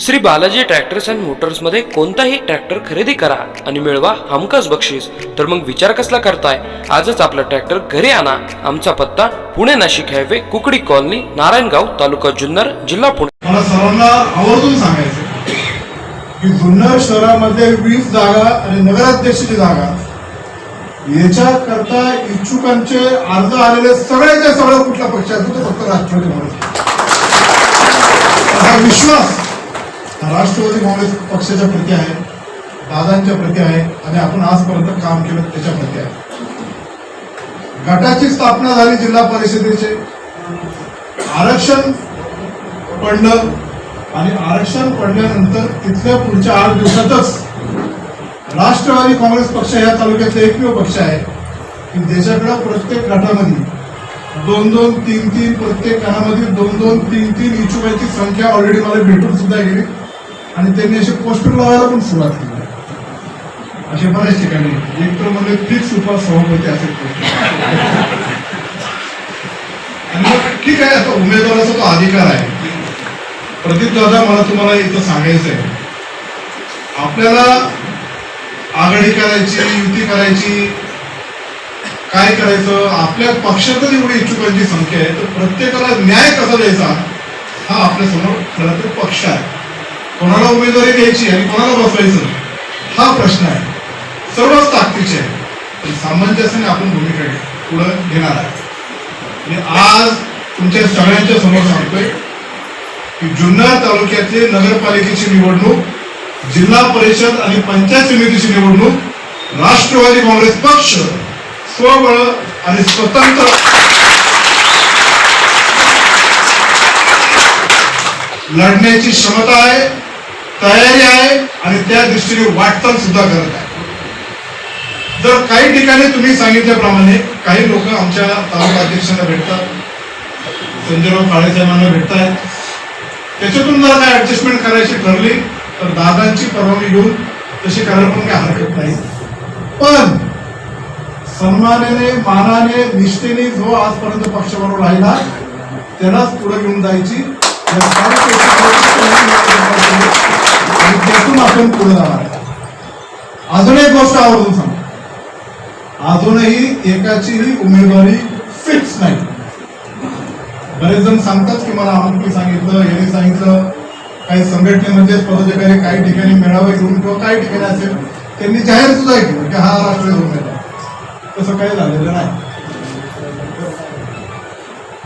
Shri Balaji tractors and मोटर्समध्ये कोणताही tractor खरेदी करा आणि मिळवा हमखास बक्षीस. तर मग विचार कसला करताय? आजच आपला ट्रॅक्टर घरी आणा. आमचा पत्ता पुणे नाशिक हायवे कुकडी कॉलनी नारायणगाव तालुका जुन्नर जिल्हा पुणे. मला सर्वांना आवर्जून सांगायचं की जुन्नर शहरामध्ये वीस जागा आणि नगराध्यक्षाची जागा. याच्याकरता इच्छुकांचे अर्ज आलेले सगळ्याच्या सगळ्या कुठल्या पक्षाचं फक्त राष्ट्रवादी विश्वास राष्ट्रवादी काँग्रेस पक्षाच्या प्रती आहे दादांच्या प्रती आहे आणि आपण आजपर्यंत काम केलं त्याच्या प्रती आहे. गटाची स्थापना झाली जिल्हा परिषदेचे. आरक्षण पडलं आणि आरक्षण पडल्यानंतर तिथल्या पुढच्या आठ दिवसातच राष्ट्रवादी काँग्रेस पक्ष या तालुक्यातला एकमेव पक्ष आहे. की ज्याच्याकडे प्रत्येक गटामध्ये दोन दोन तीन तीन प्रत्येक गणामध्ये दोन दोन तीन तीन इच्छुकांची संख्या ऑलरेडी मला भेटून सुद्धा गेली. आणि त्यांनी असे पोस्टर लावायला पण सुरुवात केली. असे बऱ्याच ठिकाणी. एक तर म्हणजे तीच उपास सभापती असे आणि ठीक आहे आता उमेदवाराचा तो अधिकार आहे. प्रदीप दादा मला तुम्हाला इथं सांगायचं आहे आपल्याला आघाडी करायची युती करायची काय करायचं? आपल्या पक्षातच एवढी इच्छुकांची संख्या आहे. तर प्रत्येकाला न्याय कसा द्यायचा? हा आपल्यासमोर खरं तर पक्ष आहे. कोणाला उमेदवारी द्यायची आणि कोणाला बसवायचं हा प्रश्न आहे. सर्वच ताकदीचे आहे पण सामंजस्याने आपण भूमिका पुढं घेणार आहे आणि आज तुमच्या सगळ्यांच्या समोर सांगतोय की जुन्नर तालुक्यातली नगरपालिकेची निवडणूक जिल्हा परिषद आणि पंचायत समितीची निवडणूक राष्ट्रवादी काँग्रेस पक्ष स्वबळ आणि स्वतंत्र लढण्याची क्षमता आहे. तयारी आहे आणि त्या दृष्टीने वाटचाल सुद्धा करत आहे. जर काही ठिकाणी तुम्ही सांगितल्याप्रमाणे काही लोक आमच्या तालुका अध्यक्षांना भेटतात संजयराव काळेसाहेबांना भेटतायत. त्याच्यातून जर काय ऍडजस्टमेंट करायची ठरली तर दादांची परवानगी घेऊन तशी करायला पण काही हरकत नाही. पण सन्मानाने मानाने निष्ठेने जो आजपर्यंत पक्षाबरोबर राहिला त्यालाच पुढे घेऊन जायची. त्यातून आपण पुढे जाणार अजून एक गोष्ट आवर्जून सांग अजूनही एकाचीही उमेदवारी फिक्स नाही. बरेच जण सांगतात की मला आमंत्री सांगितलं याने सांगितलं काही संघटनेमध्येच पदाधिकारी काही ठिकाणी मेळावे घेऊन किंवा काही ठिकाणी असेल त्यांनी जाहीर सुद्धा केलं की हा राष्ट्रीय उमेदवार. तसं काही झालेलं नाही.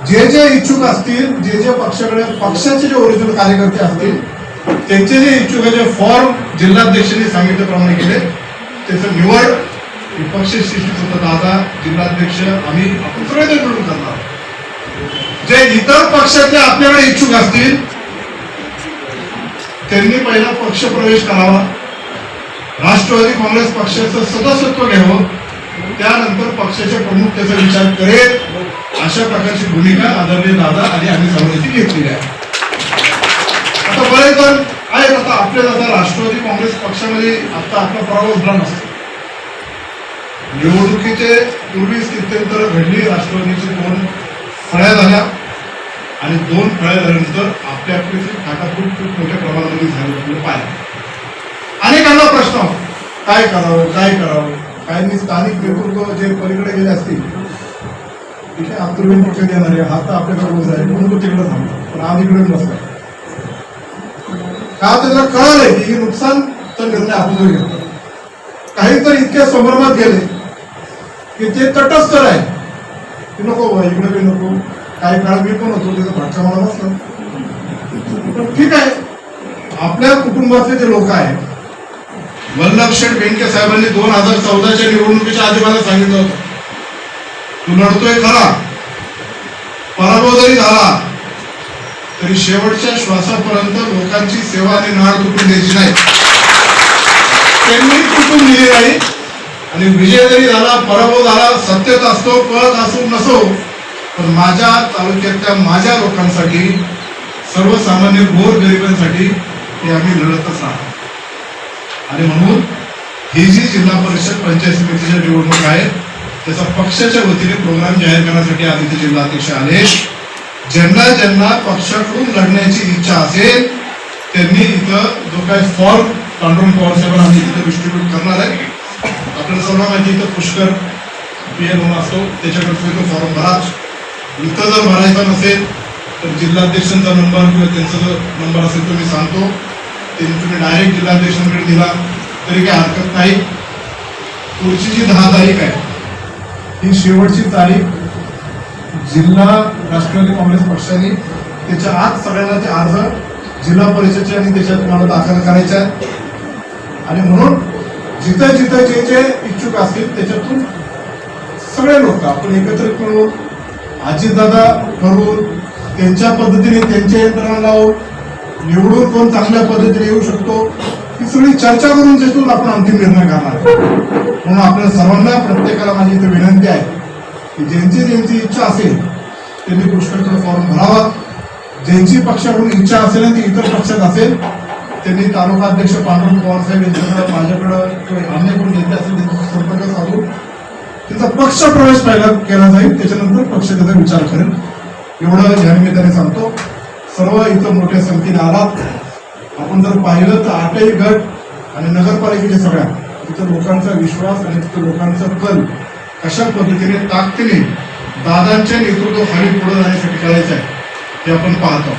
जे जे इच्छुक असतील जे जे पक्षाकडे पक्षाचे जे ओरिजिनल कार्यकर्ते असतील त्यांचे जे इच्छुकाचे फॉर्म जिल्हाध्यक्षांनी सांगितल्याप्रमाणे केले. त्याचं निवड विपक्ष पक्ष होतं दादा जिल्हाध्यक्ष आम्ही आपण सगळे मिळून करणार. जे इतर पक्षातले आपल्याकडे इच्छुक असतील त्यांनी पहिला पक्ष प्रवेश करावा. राष्ट्रवादी काँग्रेस पक्षाचं सदस्यत्व घ्यावं. त्यानंतर पक्षाचे प्रमुख त्याचा विचार करेल. अशा प्रकारची भूमिका आदरणीय दादा आणि आम्ही सर्वांची घेतलेली आहे. आता बरेच जण आहेत आता आपल्याला आता राष्ट्रवादी काँग्रेस पक्षामध्ये आता आपला पराभव झाला नसतो. निवडणुकीचे पूर्वी स्थित्यंतर घडली राष्ट्रवादीचे दोन फळ्या झाल्या आणि दोन फळ्या झाल्यानंतर आपल्या आपली टाकाटूट खूप मोठ्या प्रमाणामध्ये झाली आपल्याला पाहिलं अनेकांना प्रश्न काय करावं काय करावं? काहींनी स्थानिक नेतृत्व जे पलीकडे गेले असतील ठीक आहे पक्ष कुठे देणार आहे हा तर आपल्याकडे रोज आहे म्हणून तो तिकडे थांबतो पण आज इकडे नसला का त्याला कळालंय की हे नुकसान तर निर्णय आपण घेतला. काही तर इतक्या संभ्रमात गेले की ते तटस्थ आहे. की नको बुवा, इकडे बी नको. काही काळ मी पण होतो त्याचा भाटका मला नसतं पण ठीक आहे. आपल्या कुटुंबातले जे लोक आहेत वल्लभ बेंके साहेबांनी दोन हजार चौदाच्या निवडणुकीच्या आधी मला सांगितलं होतं तू लढतोय खरा. पराभव जरी झाला. तरी शेवटच्या श्वासापर्यंत लोकांची सेवा आणि नाळ तुटून द्यायची नाही. त्यांनी तुटून दिली नाही. आणि विजय जरी झाला पराभव झाला सत्यत असतो पद असो नसो पण माझ्या तालुक्यातल्या माझ्या लोकांसाठी सर्वसामान्य गोर गरिबांसाठी हे आम्ही लढतच राहतो आणि म्हणून ही जी जिल्हा परिषद पंचायत समितीच्या निवडणूक आहे त्याचा पक्षाच्या वतीने प्रोग्राम जाहीर करण्यासाठी आदित्य जिल्हा जिल्हाध्यक्ष आले. ज्यांना ज्यांना पक्षाकडून लढण्याची इच्छा असेल त्यांनी इथं जो काही फॉर्म पांडुरंग पवार साहेबांना आम्ही इथं डिस्ट्रीब्यूट करणार आहे. आपल्याला सर्व माहिती इथं पुष्कर पी एल म्हणून असतो. त्याच्याकडे तुम्ही तो फॉर्म भरा इथं जर भरायचा नसेल तर जिल्हाध्यक्षांचा नंबर किंवा त्यांचा जर नंबर असेल तो मी सांगतो. ते तुम्ही डायरेक्ट जिल्हाध्यक्षांकडे दिला तरी काही हरकत नाही. पुढची जी दहा तारीख आहे ही शेवटची तारीख जिल्हा राष्ट्रवादी काँग्रेस पक्षाने त्याच्या आज सगळ्यांना ते अर्ज जिल्हा परिषदचे आणि त्याच्यात तुम्हाला दाखल करायचे आहे आणि म्हणून जिथं जिथं जे जे इच्छुक असतील त्याच्यातून सगळे लोक आपण एकत्रित मिळून अजितदादा करून त्यांच्या पद्धतीने त्यांच्या यंत्रणा लावून निवडून कोण चांगल्या पद्धतीने येऊ शकतो ही सगळी चर्चा करून त्यातून आपण अंतिम निर्णय करणार आहे. म्हणून आपल्या सर्वांना प्रत्येकाला माझी इथे विनंती आहे की ज्यांची ज्यांची इच्छा असेल त्यांनी पुष्कळचा फॉर्म भरावा. ज्यांची पक्षाकडून इच्छा असेल आणि ती इतर पक्षात असेल त्यांनी तालुका अध्यक्ष पांडुरंग पवार साहेब यांच्याकडे माझ्याकडं किंवा अन्य कोण नेते असेल त्यांचा संपर्क साधून त्याचा पक्ष प्रवेश पहिला केला जाईल. त्याच्यानंतर पक्ष त्याचा विचार करेल. एवढं या निमित्ताने सांगतो. सर्व इथं मोठ्या संख्येने आलात. आपण जर पाहिलं तर आठही गट आणि नगरपालिकेच्या सगळ्या इथं लोकांचा विश्वास आणि तिथं लोकांचा कल अशा पद्धतीने ताकदीने दादांच्या नेतृत्वाखाली पुढे जाण्यासाठी करायचं आहे हे आपण पाहतो.